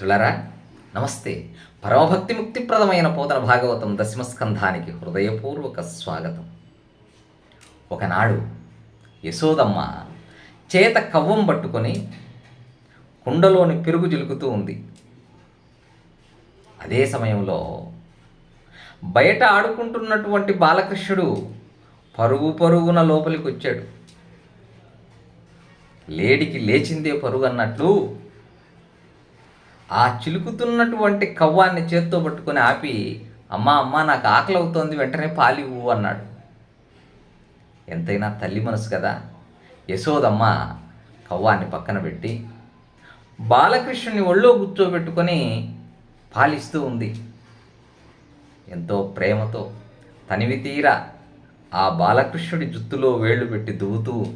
తులరా నమస్తే. పరమభక్తి ముక్తిప్రదమైన పోతన భాగవతం దశమస్కంధానికి హృదయపూర్వక స్వాగతం. ఒకనాడు యశోదమ్మ చేత కవ్వం పట్టుకొని కుండలోని పెరుగు చిలుకుతూ ఉంది. అదే సమయంలో బయట ఆడుకుంటున్నటువంటి బాలకృష్ణుడు పరుగు పరుగున లోపలికి వచ్చాడు లేడికి లేచిందే పరుగు అన్నట్లు ఆ చిలుకుతున్నటువంటి కవ్వాన్ని చేత్తో పట్టుకొని ఆపి అమ్మా అమ్మ నాకు ఆకలి అవుతోంది వెంటనే పాలివ్వు అన్నాడు. ఎంతైనా తల్లి మనసు కదా. యశోదమ్మ కవ్వాన్ని పక్కన పెట్టి బాలకృష్ణుని ఒళ్ళో కూర్చోబెట్టుకొని పాలిస్తూ ఉంది. ఎంతో ప్రేమతో తనివి తీరా ఆ బాలకృష్ణుడి జుత్తులో వేళ్ళు పెట్టి దువ్వుతూ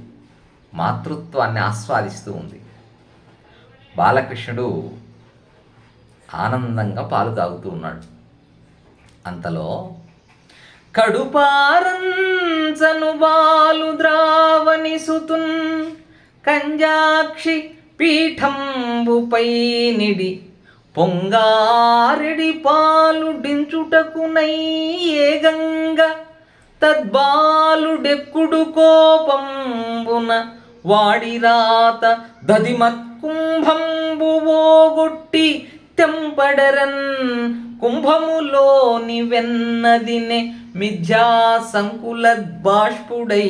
మాతృత్వాన్ని ఆస్వాదిస్తూ ఉంది. బాలకృష్ణుడు ఆనందంగా పాలు తాగుతూ ఉన్నాడు. అంతలో కడుపారంచను బాలు ద్రావణి సుతున్ కంజాక్షి పీఠంబుపై నిడి పొంగారెడి పాలు డించుటకునై ఏగంగా తద్బాలుడెక్కుడు కోపంబున వాడిరాత దదిమత్కుంభంబు ఓగొట్టి తెంపడరన్ కుంభములోని వెన్నదినే మిథ్యా సంకుల బాష్పుడై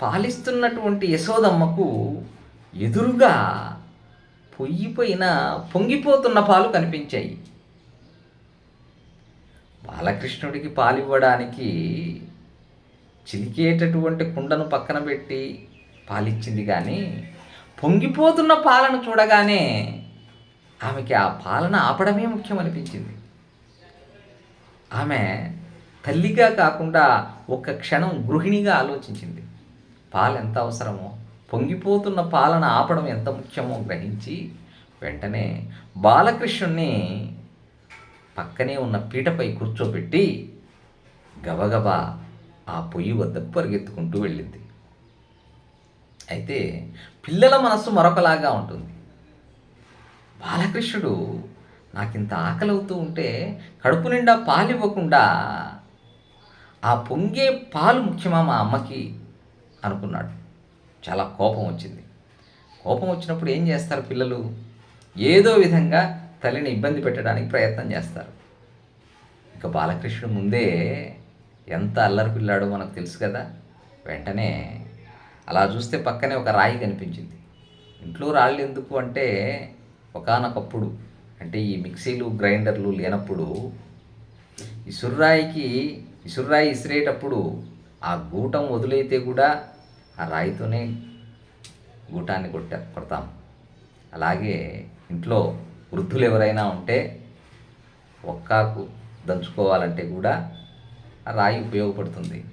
పాలిస్తున్నటువంటి యశోదమ్మకు ఎదురుగా పొయ్యిపోయిన పొంగిపోతున్న పాలు కనిపించాయి. బాలకృష్ణుడికి పాలివ్వడానికి చిలికేటటువంటి కుండను పక్కన పెట్టి పాలిచ్చింది కానీ పొంగిపోతున్న పాలను చూడగానే ఆమెకి ఆ పాలన ఆపడమే ముఖ్యం అనిపించింది ఆమె తల్లిగా కాకుండా ఒక్క క్షణం గృహిణిగా ఆలోచించింది. పాలు ఎంత అవసరమో పొంగిపోతున్న పాలన ఆపడం ఎంత ముఖ్యమో గ్రహించి వెంటనే బాలకృష్ణుణ్ణి పక్కనే ఉన్న పీటపై కూర్చోబెట్టి గబగబా ఆ పొయ్యి వద్దకు పరిగెత్తుకుంటూ వెళ్ళింది. అయితే పిల్లల మనస్సు మరొకలాగా ఉంటుంది. బాలకృష్ణుడు నాకింత ఆకలవుతూ ఉంటే కడుపు నిండా పాలు ఇవ్వకుండా ఆ పొంగే పాలు ముఖ్యమా మా అమ్మకి అనుకున్నాడు. చాలా కోపం వచ్చింది. కోపం వచ్చినప్పుడు ఏం చేస్తారు పిల్లలు? ఏదో విధంగా తల్లిని ఇబ్బంది పెట్టడానికి ప్రయత్నం చేస్తారు. ఇక బాలకృష్ణుడు ముందే ఎంత అల్లరి పిల్లాడో మనకు తెలుసు కదా. వెంటనే అలా చూస్తే పక్కనే ఒక రాయి కనిపించింది. ఇంట్లో రాళ్ళు ఎందుకు అంటే ఒకానొకప్పుడు అంటే ఈ మిక్సీలు గ్రైండర్లు లేనప్పుడు ఇసుర్రాయికి ఇసుర్రాయి ఇసిరేటప్పుడు ఆ గూటం వదిలైతే కూడా ఆ రాయితోనే గూటాన్ని కొట్ట కొడతాం. అలాగే ఇంట్లో వృద్ధులు ఎవరైనా ఉంటే ఒక్కాకు దంచుకోవాలంటే కూడా ఆ రాయి ఉపయోగపడుతుంది.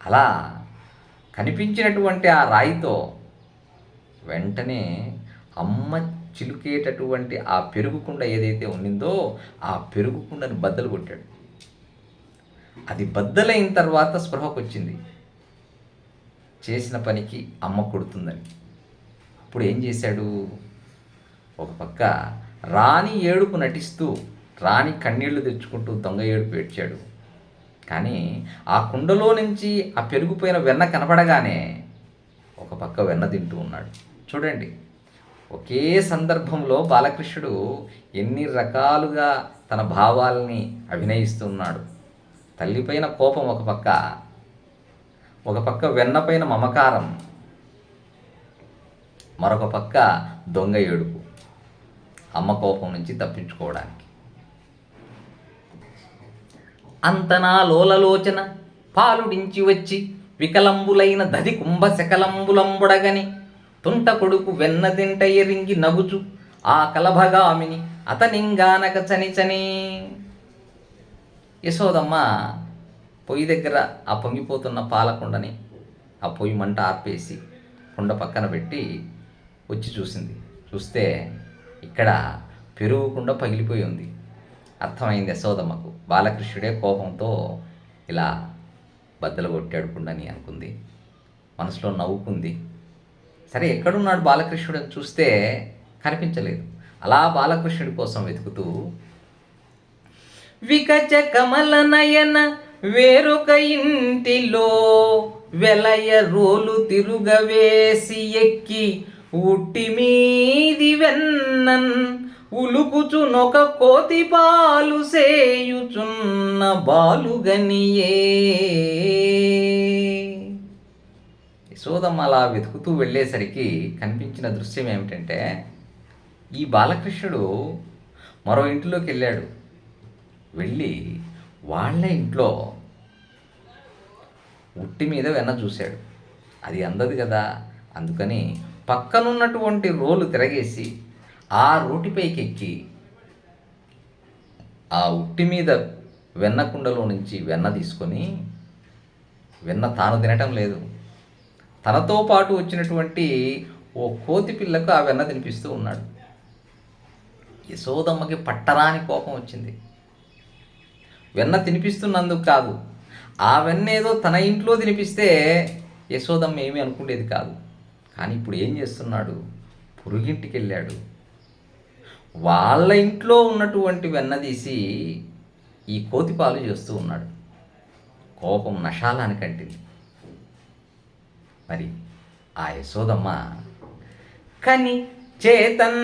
అలా కనిపించినటువంటి ఆ రాయితో వెంటనే అమ్మ చిలుకేటటువంటి ఆ పెరుగుకుండ ఏదైతే ఉన్నిందో ఆ పెరుగుకుండని బద్దలు కొట్టాడు. అది బద్దలైన తర్వాత స్పృహకు వచ్చింది చేసిన పనికి అమ్మ కొడుతుందని. అప్పుడు ఏం చేశాడు? ఒక పక్క రాణి ఏడుపు నటిస్తూ రాణి కన్నీళ్ళు తెచ్చుకుంటూ దొంగ ఏడుపు ఏడ్చాడు. కానీ ఆ కుండలో నుంచి ఆ పెరిగిపోయిన వెన్న కనపడగానే ఒక పక్క వెన్న తింటూ ఉన్నాడు. చూడండి ఒకే సందర్భంలో బాలకృష్ణుడు ఎన్ని రకాలుగా తన భావాల్ని అభినయిస్తున్నాడు తల్లిపైన కోపం ఒక పక్క ఒక పక్క వెన్నపైన మమకారం మరొక పక్క దొంగ ఏడుపు. అమ్మ కోపం నుంచి తప్పించుకోవడానికి. అంతనా లోలలోచన పాలుడించి వచ్చి వికలంబులైన దది కుంభ శకలంబులంబుడగని తుంట కొడుకు వెన్న తింట ఎరింగి నగుచు ఆ కలభగామిని అతనింగానక చనిచని. యశోదమ్మ పొయ్యి దగ్గర ఆ పొంగిపోతున్న పాలకుండని ఆ పొయ్యి మంట ఆర్పేసి కుండ పక్కన పెట్టి వచ్చి చూసింది. చూస్తే ఇక్కడ పెరుగుకుండా పగిలిపోయి ఉంది. అర్థమైంది యశోదమ్మకు బాలకృష్ణుడే కోపంతో ఇలా బద్దలు కొట్టాడు కుండని అనుకుంది. మనసులో నవ్వుకుంది. సరే ఎక్కడున్నాడు బాలకృష్ణుడు చూస్తే కనిపించలేదు. అలా బాలకృష్ణుడి కోసం వెతుకుతూ వికచ కమల నయన వేరొక ఇంటిలో వెలయ రోలు తిరుగవేసి ఎక్కి ఉట్టి మీది వెన్నన్ ఉలుకుచునొక కోతి పాలు సేయుచున్న బాలుగనియే. యశోదమ్మ అలా వెతుకుతూ వెళ్ళేసరికి కనిపించిన దృశ్యం ఏమిటంటే ఈ బాలకృష్ణుడు మరో ఇంటిలోకి వెళ్ళాడు. వెళ్ళి వాళ్ళ ఇంట్లో ఉట్టి మీద వెన్న చూశాడు. అది అందదు కదా. అందుకని పక్కనున్నటువంటి రోలు తిరగేసి ఆ రోటిపైకి ఎక్కి ఆ ఉట్టి మీద వెన్న కుండలో నుంచి వెన్న తీసుకొని వెన్న తాను తినటం లేదు. తనతో పాటు వచ్చినటువంటి ఓ కోతి పిల్లకు ఆ వెన్న తినిపిస్తూ ఉన్నాడు. యశోదమ్మకి పట్టరాని కోపం వచ్చింది. వెన్న తినిపిస్తున్నందుకు కాదు ఆ వెన్న ఏదో తన ఇంట్లో తినిపిస్తే యశోదమ్మ ఏమీ అనుకునేది కాదు. కానీ ఇప్పుడు ఏం చేస్తున్నాడు? పురుగింటికి వెళ్ళాడు వాళ్ళ ఇంట్లో ఉన్నటువంటి వెన్న తీసి ఈ కోతిపాలు చేస్తూ ఉన్నాడు. కోపం నషాలానికి అంటింది మరి ఆ యశోదమ్మ కని చేతన్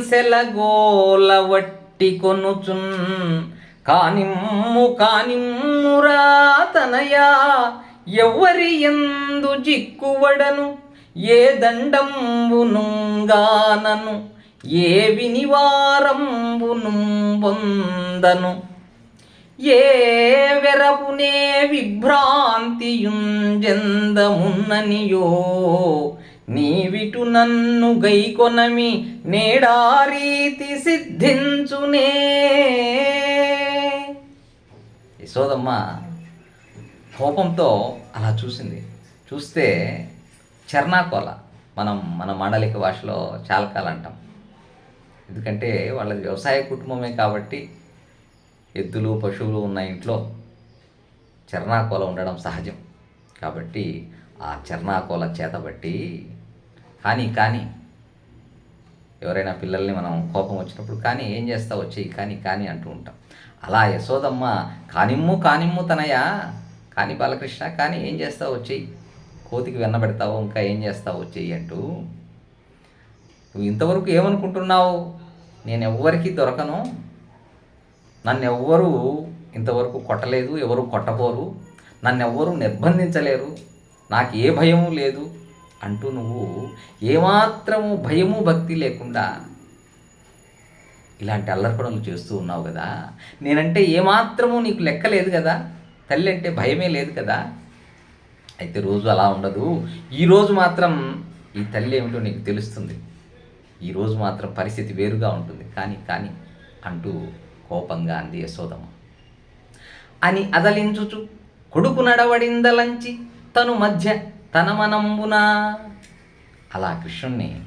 సెలగోల వట్టి కొనుచున్ కానిమ్ము కానిమ్మురా తనయా ఎవ్వరి ఎందు జిక్కువడను ఏ దండంబునుగానను ఏ వినివారంబును పొందను ఏ వెరపునే విభ్రాంతియుంజెందమున్ననియో నీవిటు నన్ను గైకొనమి నేడారీతి సిద్ధించునే. యశోదమ్మ కోపంతో అలా చూసింది. చూస్తే చర్నాకోల మనం మన మాండలిక భాషలో చాలకాలు అంటాం ఎందుకంటే వాళ్ళది వ్యవసాయ కుటుంబమే కాబట్టి ఎద్దులు పశువులు ఉన్న ఇంట్లో చర్నాకోల ఉండడం సహజం. కాబట్టి ఆ చర్నాకోల చేతబట్టి కానీ కానీ ఎవరైనా పిల్లల్ని మనం కోపం వచ్చినప్పుడు కానీ ఏం చేస్తావు? వచ్చేయి కానీ కానీ అంటూ ఉంటాం. అలా యశోదమ్మ కానిమ్ము కానిమ్ము తనయా కానీ బాలకృష్ణ కానీ ఏం చేస్తావు? వచ్చేయి. కోతికి వెన్న పెడతావు ఇంకా ఏం చేస్తావు? వచ్చేయి అంటూ నువ్వు ఇంతవరకు ఏమనుకుంటున్నావు? నేను ఎవ్వరికీ దొరకను. నన్ను ఎవ్వరూ ఇంతవరకు కొట్టలేదు ఎవరు కొట్టబోరు. నన్ను ఎవ్వరూ నిర్బంధించలేరు. నాకు ఏ భయము లేదు అంటూ నువ్వు ఏమాత్రము భయము భక్తి లేకుండా ఇలాంటి అల్లరి చేస్తూ ఉన్నావు కదా. నేనంటే ఏమాత్రము నీకు లెక్క లేదు కదా. తల్లి అంటే భయమే లేదు కదా. అయితే రోజు అలా ఉండదు. ఈరోజు మాత్రం ఈ తల్లి ఏమిటో నీకు తెలుస్తుంది. ఈరోజు మాత్రం పరిస్థితి వేరుగా ఉంటుంది. కానీ కానీ అంటూ కోపంగా అంది యశోదమ్మ. అని అదలించుచు కొడుకు నడవడిందలంచి తను మధ్య తన మనంబునా. అలా కృష్ణుణ్ణి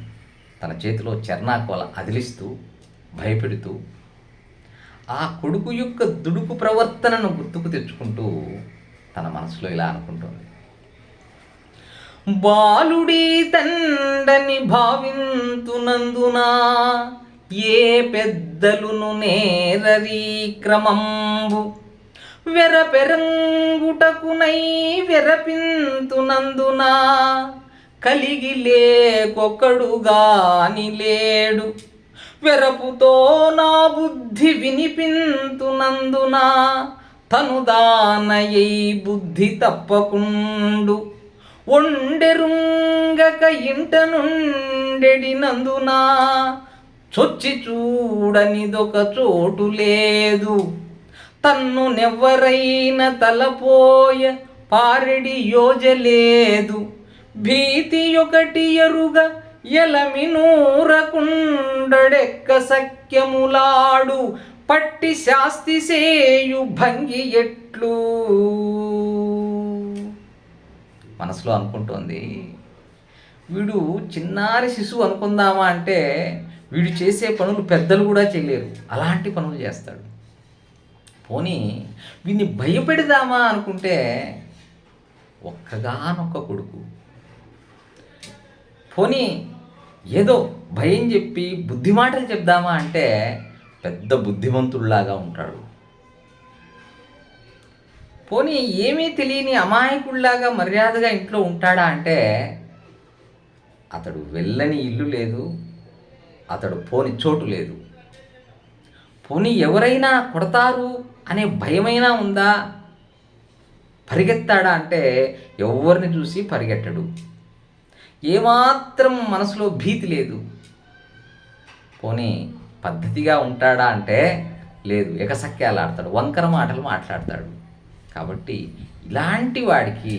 తన చేతిలో చర్నాకోల అదిలిస్తూ భయపెడుతూ ఆ కొడుకు యొక్క దుడుకు ప్రవర్తనను గుర్తుకు తెచ్చుకుంటూ తన మనసులో ఇలా అనుకుంటుంది. బాలుడి తండని భావింతునందునా ఏ పెద్దలును నేరరీ క్రమంబు? వెరపెరంగుటకునై వెరపింతునందునా కలిగి లేకొకడుగాని లేడు. వెరపుతో నా బుద్ధి వినిపింతునందున తను దానయై బుద్ధి తప్పకుండు. ఒండెరుంగక ఇంట నుండెడినందునా చొచ్చి చూడనిదొక చోటు లేదు. తన్ను నెవ్వరైన తలపోయ పారెడి యోజలేదు భీతి ఒకటి ఎరుగ ఎలమినూరకుండడెక్క సఖ్యములాడు. పట్టి శాస్తి సేయు భంగి ఎట్లు? మనసులో అనుకుంటోంది. వీడు చిన్నారి శిశువు అనుకుందామా అంటే వీడు చేసే పనులు పెద్దలు కూడా చేయలేరు. అలాంటి పనులు చేస్తాడు. పోనీ వీడిని భయపెడదామా అనుకుంటే ఒక్కగానొక్క కొడుకు. పోనీ ఏదో భయం చెప్పి బుద్ధి మాటలు చెప్దామా అంటే పెద్ద బుద్ధిమంతుల్లాగా ఉంటాడు. పోనీ ఏమీ తెలియని అమాయకుల్లాగా మర్యాదగా ఇంట్లో ఉంటాడా అంటే అతడు వెళ్ళని ఇల్లు లేదు అతడు పోని చోటు లేదు. పోనీ ఎవరైనా కొడతారు అనే భయమైనా ఉందా? పరిగెత్తాడా అంటే ఎవరిని చూసి పరిగెట్టడు. ఏమాత్రం మనసులో భీతి లేదు. పోనీ పద్ధతిగా ఉంటాడా అంటే లేదు ఎకసక్యాలు ఆడతాడు వంకర మాటలు మాట్లాడతాడు. కాబట్టి ఇలాంటి వాడికి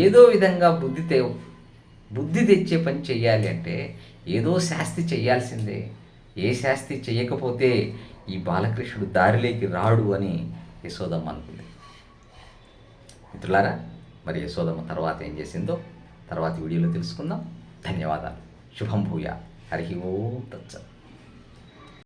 ఏదో విధంగా బుద్ధి తే బుద్ధి తెచ్చే పని చేయాలి అంటే ఏదో శాస్తి చేయాల్సిందే ఏ శాస్తి చేయకపోతే ఈ బాలకృష్ణుడు దారిలోకి రాడు అని యశోదమ్మ అనుకుంది. మిత్రులారా మరి యశోదమ్మ తర్వాత ఏం చేసిందో తర్వాత వీడియోలో తెలుసుకుందాం. ధన్యవాదాలు. శుభం భూయ. హరి ఓం తచ్చ